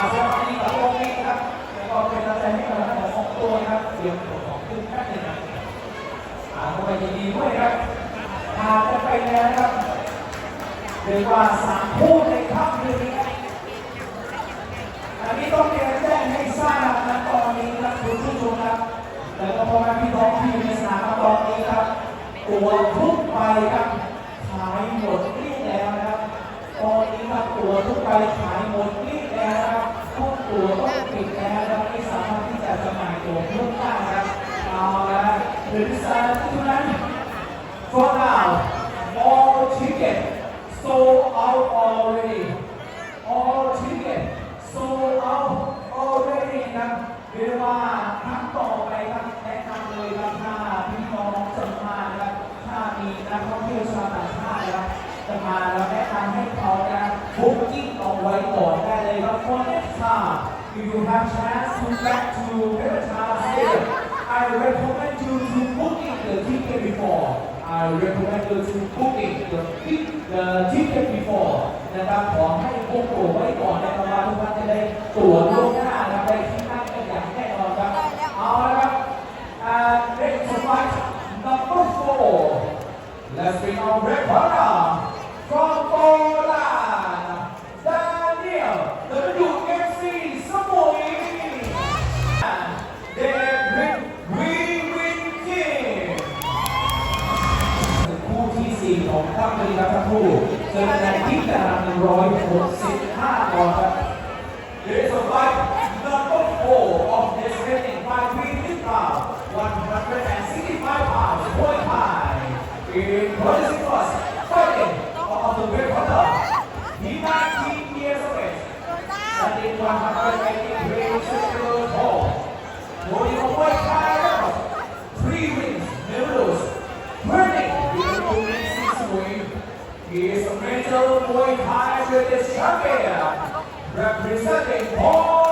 เป็นกำลังใจให้กับทั้งสองตัวนะครับเตรียมตัวของขึ้นแป๊บหนึงครับอ่ายินดีด้วยครับพากันไปแล้วนะครับเรียกว่าสามคู่ในค่ำคืนนี้อันนี้ต้องเรียนแจ้งให้ทราบนะตอนนี้นะคุณผู้ชมครับแล้วก็พ่อแม่พี่น้องที่อยู่ในสนามตอนนี้ครับ ตัวทุกใบครับขายหมดเรียงแล้วนะครับ ตอนนี้ครับตัวทุกใบขายหมดเกลี้ยงแล้วนะครับ ตัวต้องปิดแล้วนะครับไม่สามารถที่จะสมาน่ายตัวเพิ่มได้นะครับเอาละถึงสามทุกนั้น for now all ticket sold out already have chance to back to Petra Stadium I recommend you to booking the ticket before I recommend you to booking the tick- the ticket before นะครับขอให้บุ๊กตั๋วไว้ก่อนนะครับว่าทุกท่านจะได้ตั๋วล่วงหน้า า Muay Thai with his champion, representing all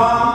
acabar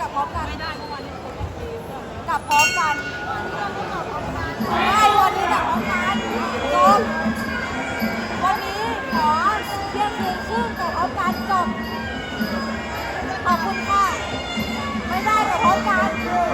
กลับพร้อมกันไม่ได้วันนี้กลับพร้อมกันได้วันนี้กลับพร้อมกันจบวันนี้ขอเรียกคืนชื่อกลับพร้อมกันจบขอบคุณค่ะไม่ได้กลับพร้อมกันคือ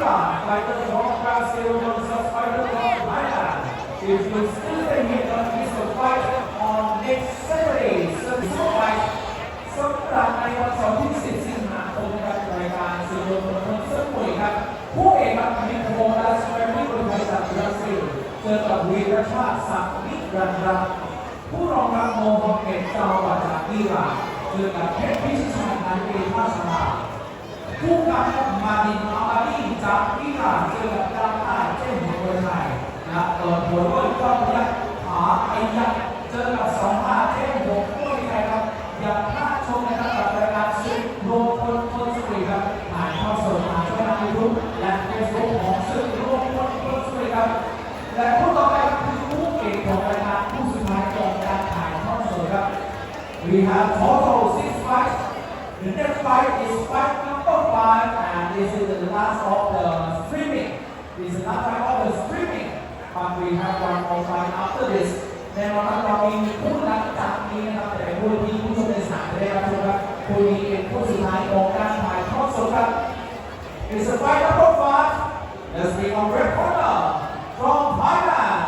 Iran, fighter from Brazil versus fighter from Thailand. If you still stay here, don't miss the fight on next Saturday, 7 fight. สำหรับในวันเสาร์ที่ 10 สิงหาคมครับรายการสื่อมวลชนคนเสื้อมวยครับผู้เอกครับมิโคลาสเปรมิบริษัทจากบราซิลเจอกับวีรชาติศักนิรันดร์รัตน์ผู้รองรับโมฮัมเหม็ดเจ้าวัดจากอิหร่านเจอกับเพชรพิชิตชัยนันเอภาสนา ผู้กำกับมาดินอาบาดีจากอิหร่านเจอกับดาวใต้เจ้าหัวคนไทยนะเปิดหัวด้วยเจ้าพยักผาไอยักษ์เจอกับสองห้าเจ้าหัวผู้ไทยครับอย่าพลาดชมนะครับกับรายการศึกโลกคนคนสตรีครับถ่ายทอดสดทางช่องทางยูทูบและเฟซบุ๊กของศึกโลกคนคนสตรีครับและผู้ต่อไปครับคือคู่เอกของรายการผู้สุดท้ายของการถ่ายทอดสดครับ We have total six fights. The next fight is fight number five, and this is the last of the streaming. This is the last fight of the streaming. But we have one more fight after this. แน่นอนครับเรามีคู่หลังจากนี้นะครับแต่เป็นคู่ที่ผู้ชมในสนามจะได้รับชมครับคู่นี้เป็นคู่สุดท้ายของการถ่ายทอดสดครับ It's a fight number five. Let's bring on red corner from Thailand.